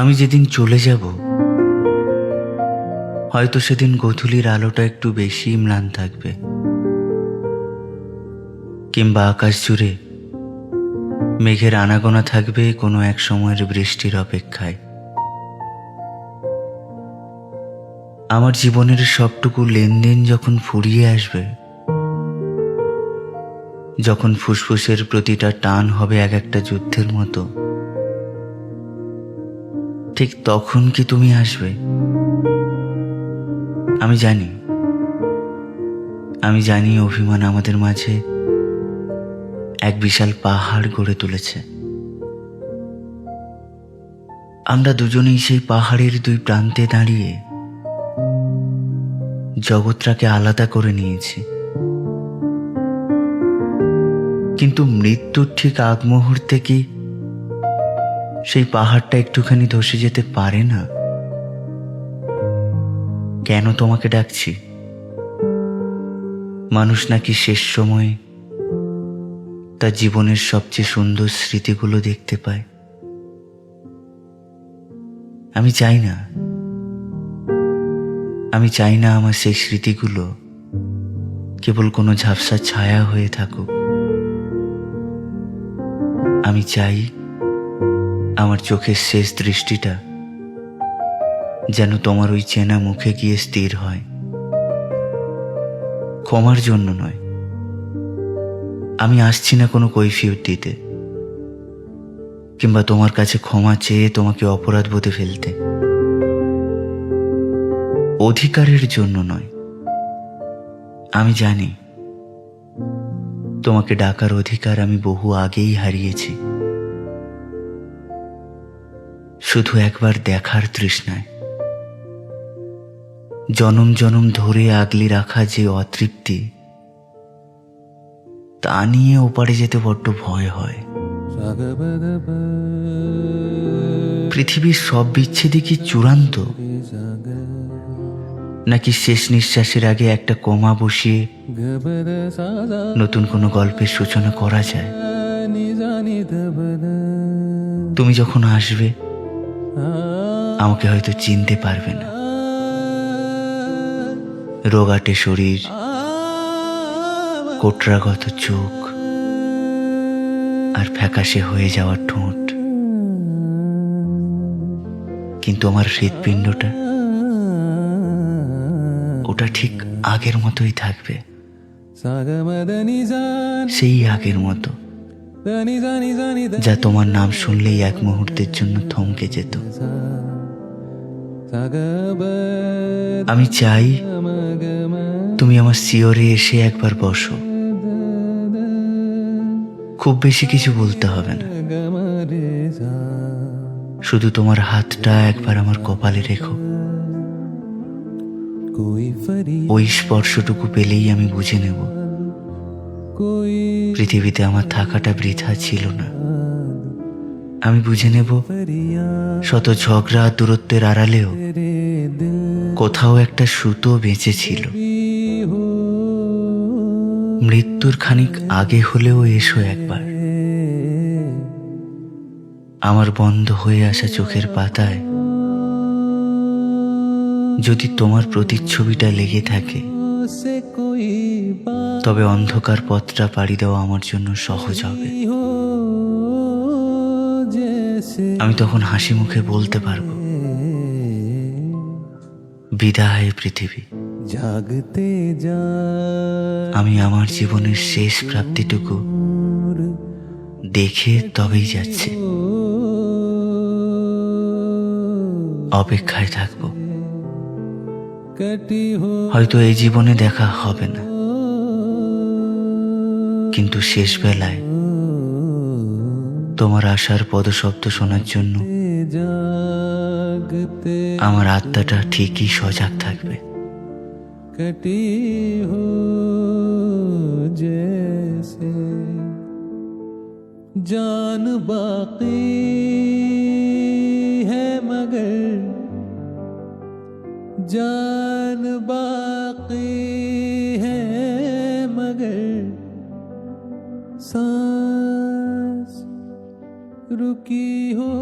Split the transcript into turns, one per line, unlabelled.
আমি যেদিন চলে যাব, হয়তো সেদিন গোধূলির আলোটা একটু বেশি ম্লান থাকবে। কিংবা আকাশ জুড়ে মেঘের আনাগোনা থাকবে কোনো এক সময়ের বৃষ্টির অপেক্ষায়। আমার জীবনের সবটুকু লেনদেন যখন ফুরিয়ে আসবে, যখন ফুসফুসের প্রতিটা টান হবে এক একটা যুদ্ধের মতো ঠিক তখন কি তুমি আসবে? আমি জানি। আমি জানি অভিমান আমাদের মাঝে এক বিশাল পাহাড় গড়ে তুলেছে। আমরা দুজনেই সেই পাহাড়ের দুই প্রান্তে দাঁড়িয়ে জগৎটাকে আলাদা করে নিয়েছি। কিন্তু মৃত্যুর ঠিক আগ মুহূর্তে কি সেই পাহাড়টা একটুখানি ধসে যেতে পারে না। কেন তোমাকে ডাকছি? মানুষ নাকি শেষ সময়ে তার জীবনের সবচেয়ে সুন্দর স্মৃতিগুলো দেখতে পায়। আমি চাই না। আমি চাই না আমার সেই স্মৃতিগুলো কেবল কোনো ঝাপসা ছায়া হয়ে থাকুক। আমি চাই আমার চোখের শেষ দৃষ্টিটা যেন তোমার ওই চেনা মুখে গিয়ে স্থির হয়। ক্ষমার জন্য নয়। আমি আসছি না কোনো কৈফিয়ত দিতে, কিংবা তোমার কাছে ক্ষমা চেয়ে তোমাকে অপরাধ বোধে ফেলতে। অধিকারের জন্য নয়। আমি জানি, তোমাকে ডাকার অধিকার আমি বহু আগেই হারিয়েছি। শুধু একবার দেখার তৃষ্ণায়। জনম জনম ধরে আগলি রাখা যে অতৃপ্তি, তা নিয়ে ওপারে যেতে বড্ড ভয় হয়। পৃথিবীর সব বিচ্ছেদই কি চূড়ান্ত? নাকি শেষ নিঃশ্বাসের আগে একটা কমা বসিয়ে নতুন কোনো গল্পের সূচনা করা যায়? তুমি যখন আসবে আমাকে হয়তো চিনতে পারবে না। রোগাটে শরীর, কোটরাগত চোখ আর ফ্যাকাশে হয়ে যাওয়ার ঠোঁট। কিন্তু আমার হৃৎপিণ্ডটা, ওটা ঠিক আগের মতোই থাকবে। সেই আগের মতো। যা তোমার নাম শুনলেই এক মুহূর্তের জন্য থমকে যেত। আমি চাই তুমি আমার শিওরে এসে একবার বসো। খুব বেশি কিছু বলতে হবে না। শুধু তোমার হাতটা একবার আমার কপালে রেখো। ওই স্পর্শটুকু পেলেই আমি বুঝে নেব। পৃথিবীতে আমার থাকাটা বৃথা ছিল না। আমি বুঝে নেব, শত ঝগড়া দূরত্বের আড়ালেও কোথাও একটা সুতো বেঁচে ছিল। মৃত্যুর খানিক আগে হলেও এসো একবার। আমার বন্ধ হয়ে আসা চোখের পাতায় যদি তোমার প্রতিচ্ছবিটা লেগে থাকে তবে অন্ধকার পথটা পাড়ি দেওয়া আমার জন্য সহজ হবে। আমি তখন হাসি মুখে বলতে পারব। বিদায় পৃথিবী।
জাগতে যা
আমি আমার জীবনের শেষ প্রাপ্তিটুকু দেখে তবেই যাচ্ছি। অপেক্ষায় থাকব। হয়তো এই জীবনে দেখা হবে না। কিন্তু শেষ বেলায় তোমার আশার পদশব্দ শোনার জন্য আমার আত্মাটা ঠিকই সজাগ থাকবে।
হো জান বাকি जान बाकी है मगर सांस रुकी हो